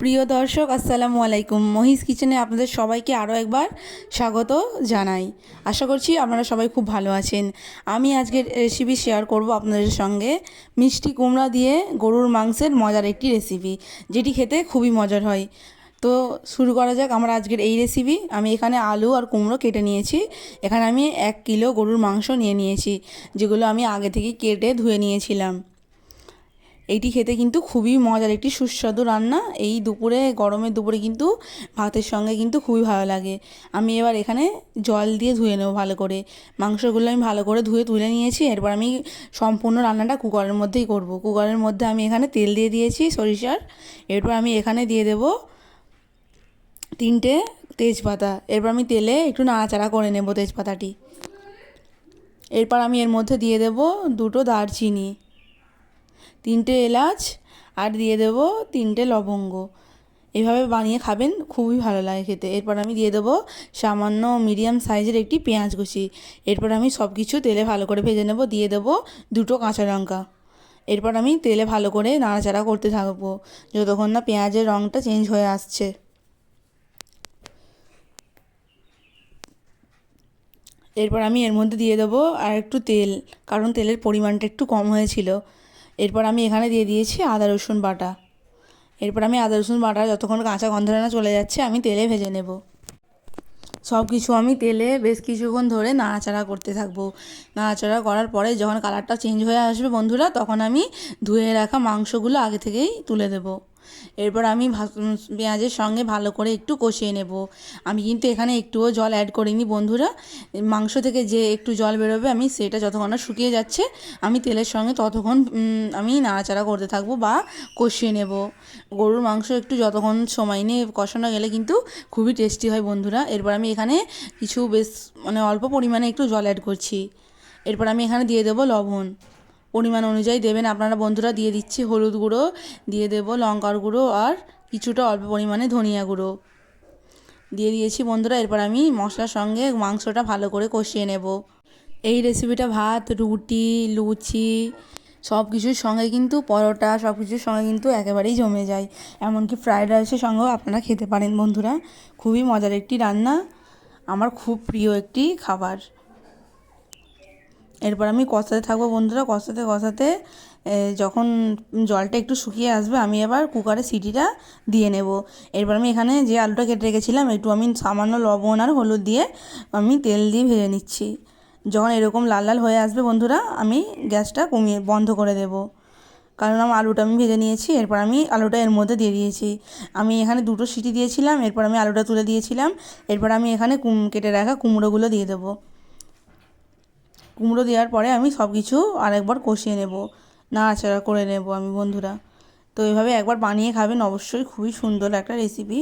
প্রিয় দর্শক, আসসালামু আলাইকুম। মহিষ কিচেনে আপনাদের সবাইকে আরও একবার স্বাগত জানাই। আশা করছি আপনারা সবাই খুব ভালো আছেন। আমি আজকের রেসিপি শেয়ার করব আপনাদের সঙ্গে। মিষ্টি কুমড়া দিয়ে গরুর মাংসের মজার একটি রেসিপি যেটি খেতে খুবই মজার হয়। তো শুরু করা যাক আমার আজকের এই রেসিপি আমি এখানে আলু আর কুমড়ো কেটে নিয়েছি। এখানে আমি এক কিলো গরুর মাংস নিয়ে নিয়েছি, যেগুলো আমি আগে থেকে কেটে ধুয়ে নিয়েছিলাম। এইটি খেতে কিন্তু খুবই মজার, একটি সুস্বাদু রান্না। এই দুপুরে গরমের দুপুরে কিন্তু ভাতের সঙ্গে কিন্তু খুবই ভালো লাগে। আমি এবার এখানে জল দিয়ে ধুয়ে নেব ভালো করে। মাংসগুলো আমি ভালো করে ধুয়ে তুলে নিয়েছি। এরপর আমি সম্পূর্ণ রান্নাটা কুকারের মধ্যেই করব। কুকারের মধ্যে আমি এখানে তেল দিয়ে দিয়েছি সরিষার। এরপর আমি এখানে দিয়ে দেব তিনটে তেজপাতা। এরপর আমি তেলে একটু নাড়াচাড়া করে নেব তেজপাতাটি। এরপর আমি এর মধ্যে দিয়ে দেব দুটো দারচিনি। তিনটে এলাচ আর দিয়ে দেব তিনটে লবঙ্গ। এভাবে বানিয়ে খাবেন, খুবই ভালো লাগে খেতে। এরপর আমি দিয়ে দেবো সামান্য মিডিয়াম সাইজের একটি পেঁয়াজ কুচি। এরপর আমি সব কিছু তেলে ভালো করে ভেজে নেব, দিয়ে দেবো দুটো কাঁচা লঙ্কা। এরপর আমি তেলে ভালো করে নাড়াচাড়া করতে থাকব, যতক্ষণ না পেঁয়াজের রঙটা চেঞ্জ হয়ে আসছে। এরপর আমি এর মধ্যে দিয়ে দেবো আর একটু তেল, কারণ তেলের পরিমাণটা একটু কম হয়েছিল। এরপর আমি এখানে দিয়ে দিয়েছি আদা, রসুন বাটা। এরপর আমি আদা, রসুন বাটা যতক্ষণ কাঁচা গন্ধ না চলে যাচ্ছে, আমি তেলে ভেজে নেব। সব কিছু আমি তেলে বেশ কিছুক্ষণ ধরে নাড়াচাড়া করতে থাকব। নাড়াচাড়া করার পরে যখন কালারটা চেঞ্জ হয়ে আসবে বন্ধুরা, তখন আমি ধুয়ে রাখা মাংসগুলো আগে থেকেই তুলে দেবো। এরপর আমি পেঁয়াজের সঙ্গে ভালো করে একটু কষিয়ে নেব। আমি কিন্তু এখানে একটুও জল অ্যাড করিনি বন্ধুরা। মাংস থেকে যে একটু জল বেরোবে, আমি সেটা যতক্ষণ না শুকিয়ে যাচ্ছে, আমি তেলের সঙ্গে ততক্ষণ আমি নাড়াচাড়া করতে থাকব বা কষিয়ে নেব। গরুর মাংস একটু যতক্ষণ সময় নিয়ে কষানো গেলে কিন্তু খুবই টেস্টি হয় বন্ধুরা। এরপর আমি এখানে কিছু বেশ মানে অল্প পরিমাণে একটু জল অ্যাড করছি। এরপর আমি এখানে দিয়ে দেবো লবণ। পরিমাণ অনুযায়ী দেবেন। আপনারা বন্ধুরা দিয়ে দিচ্ছি হলুদ গুঁড়ো, দিয়ে দেব লঙ্কার গুঁড়ো আর কিছুটা অল্প পরিমাণে ধনিয়া গুঁড়ো। দিয়ে দিয়েছি বন্ধুরা, এরপর আমি মশলার সঙ্গে মাংসটা ভালো করে কষিয়ে নেব। এই রেসিপিটা ভাত, রুটি, লুচি সব কিছুর সঙ্গে কিন্তু পরোটা সব কিছুর সঙ্গে কিন্তু একেবারেই জমে যায়। এমনকি ফ্রায়েড রাইসের সঙ্গেও আপনারা খেতে পারেন বন্ধুরা। খুবই মজার একটি রান্না। আমার খুব প্রিয় একটি খাবার। এরপর আমি কষাতে থাকব বন্ধুরা, কষাতে কষাতে যখন জলটা একটু শুকিয়ে আসবে, আমি এবার কুকারে সিটিটা দিয়ে নেব। এরপর আমি এখানে যে আলুটা কেটে রেখেছিলাম, একটু আমি সামান্য লবণ আর হলুদ দিয়ে আমি তেল দিয়ে ভেজে নিচ্ছি। যখন এরকম লাল লাল হয়ে আসবে বন্ধুরা, আমি গ্যাসটা কমিয়ে, বন্ধ করে দেব। কারণ আমার আলুটা আমি ভেজে নিয়েছি, এরপর আমি আলুটা এর মধ্যে দিয়ে দিয়েছি। আমি এখানে দুটো সিটি দিয়েছিলাম, এরপর আমি আলুটা তুলে দিয়েছিলাম, এরপর আমি এখানে কেটে রাখা কুমড়োগুলো দিয়ে দেবো। কুমড়ো দেওয়ার পরে আমি সব কিছু আরেকবার কষিয়ে নেব, নাড়াচাড়া করে নেব আমি বন্ধুরা। তো এভাবে একবার বানিয়ে খাবেন অবশ্যই খুবই সুন্দর একটা রেসিপি